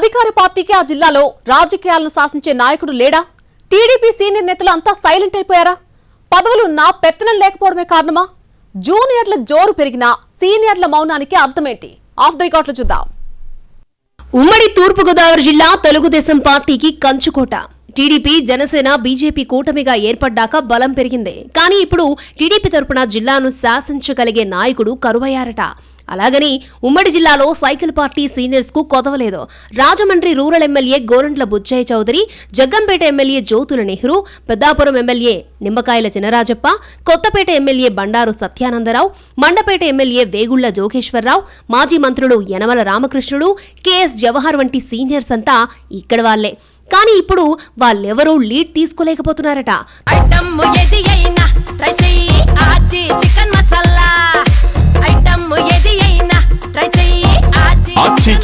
అధికార పార్టీకి ఆ జిల్లాలో రాజకీయాలను శాసించే నాయకుడు లేడా? టీడీపీ సీనియర్ నేతలు అంతా సైలెంట్ అయిపోయారా? పదవులు నా పెత్తనం లేకపోవడమే కారణమా? జూనియర్ల జోరు పెరిగినా సీనియర్ల మౌనానికి అర్థమేంటి? ఆఫ్ ద రికార్డులు చూద్దాం. ఉమ్మడి తూర్పుగోదావరి జిల్లా తెలుగుదేశం పార్టీకి కంచుకోట. టీడీపీ జనసేన బీజేపీ కూటమిగా ఏర్పడ్డాక బలం పెరిగింది. కానీ ఇప్పుడు టీడీపీ తరపున జిల్లాను శాసించగలిగే నాయకుడు కరువయ్యారట. అలాగని ఉమ్మడి జిల్లాలో సైకిల్ పార్టీ సీనియర్స్కు కొదవలేదు Rajahmundry rural MLA Gorantla Butchaiah Chowdary Jaggampeta MLA Jyothula Nehru Peddapuram MLA Nimmakayala Chinarajappa Kothapeta MLA Bandaru Satyanandarao Mandapeta MLA Vegulla Jogeswararao మాజీ మంత్రులు యనమల రామకృష్ణుడు కెఎస్ జవహర్ వంటి సీనియర్స్ అంతా ఇక్కడ వాళ్ళే కానీ ఇప్పుడు వాళ్ళెవరూ లీడ్ తీసుకోలేకపోతున్నారట.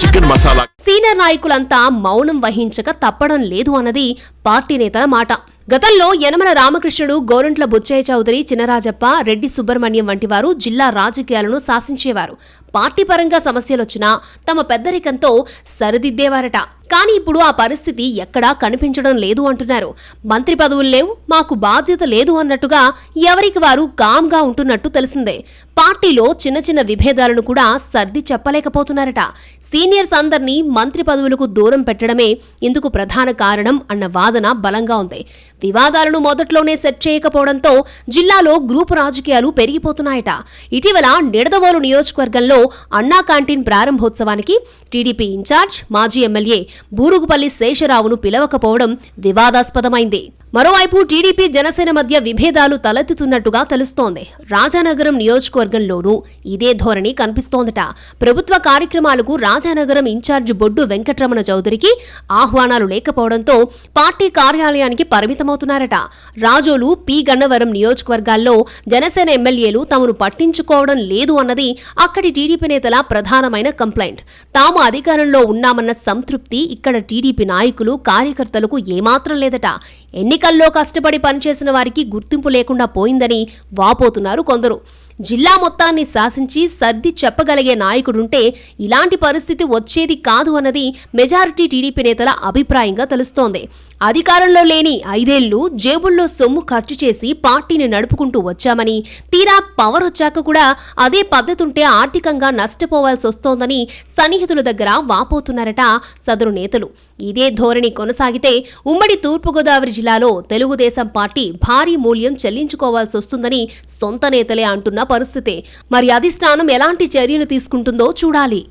చికెన్ మసాలా. సీనియర్ నాయకులంతా మౌనం వహించక తప్పడం లేదు అన్నది పార్టీ నేతల మాట. గతంలో యనమల రామకృష్ణుడు గోరంట్ల బుచ్చయ్య చౌదరి చినరాజప్ప రెడ్డి సుబ్రహ్మణ్యం వంటి వారు జిల్లా రాజకీయాలను శాసించేవారు. పార్టీ పరంగా సమస్యలొచ్చినా తమ పెద్దరికంతో సరిదిద్దేవారట. కానీ ఇప్పుడు ఆ పరిస్థితి ఎక్కడా కనిపించడం లేదు అంటున్నారు. మంత్రి పదవులు లేవు మాకు బాధ్యత లేదు అన్నట్టుగా ఎవరికి వారు కామ్గా ఉంటున్నట్టు తెలిసిందే. పార్టీలో చిన్న చిన్న విభేదాలను కూడా సర్ది చెప్పలేకపోతున్నారట. సీనియర్స్ అందర్నీ మంత్రి పదవులకు దూరం పెట్టడమే ఇందుకు ప్రధాన కారణం అన్న వాదన బలంగా ఉంది. వివాదాలను మొదట్లోనే సెట్ చేయకపోవడంతో జిల్లాలో గ్రూపు రాజకీయాలు పెరిగిపోతున్నాయట. ఇటీవల నిడదవోలు నియోజకవర్గంలో అన్నా క్యాంటీన్ ప్రారంభోత్సవానికి టీడీపీ ఇన్ఛార్జ్ మాజీ ఎమ్మెల్యే బూరుగుపల్లి శేషరావును పిలవకపోవడం వివాదాస్పదమైంది. మరోవైపు టీడీపీ జనసేన మధ్య విభేదాలు తలెత్తుతున్నట్టుగా తెలుస్తోంది. రాజానగరం నియోజకవర్గంలోనూ ఇదే ధోరణి కనిపిస్తోందట. ప్రభుత్వ కార్యక్రమాలకు రాజానగరం ఇన్ఛార్జ్ బొడ్డు వెంకటరమణ చౌదరికి ఆహ్వానాలు లేకపోవడంతో పార్టీ కార్యాలయానికి పరిమితమవుతున్నారట. రాజోలు పి. గన్నవరం నియోజకవర్గాల్లో జనసేన ఎమ్మెల్యేలు తమను పట్టించుకోవడం లేదు అన్నది అక్కడి టీడీపీ నేతల ప్రధానమైన కంప్లైంట్. తాము అధికారంలో ఉన్నామన్న సంతృప్తి ఇక్కడ టీడీపీ నాయకులు కార్యకర్తలకు ఏమాత్రం లేదట. ఎన్నికల్లో కష్టపడి పనిచేసిన వారికి గుర్తింపు లేకుండా పోయిందని వాపోతున్నారు కొందరు. జిల్లా మొత్తాన్ని శాసించి సర్ది చెప్పగలిగే నాయకుడుంటే ఇలాంటి పరిస్థితి వచ్చేది కాదు అన్నది మెజారిటీ టీడీపీ నేతల అభిప్రాయంగా తెలుస్తోంది. అధికారంలో లేని ఐదేళ్ళు జేబుల్లో సొమ్ము ఖర్చు చేసి పార్టీని నడుపుకుంటూ వచ్చామని తీరా పవర్ వచ్చాక కూడా అదే పద్ధతుంటే ఆర్థికంగా నష్టపోవాల్సి వస్తోందని సన్నిహితుల దగ్గర వాపోతున్నారట సదరు నేతలు. ఇదే ధోరణి కొనసాగితే ఉమ్మడి తూర్పుగోదావరి జిల్లాలో తెలుగుదేశం పార్టీ భారీ మూల్యం చెల్లించుకోవాల్సి వస్తుందని సొంత నేతలే అంటున్న పరిస్థితే మరి అధిష్టానం ఎలాంటి చర్యలు తీసుకుంటుందో చూడాలి.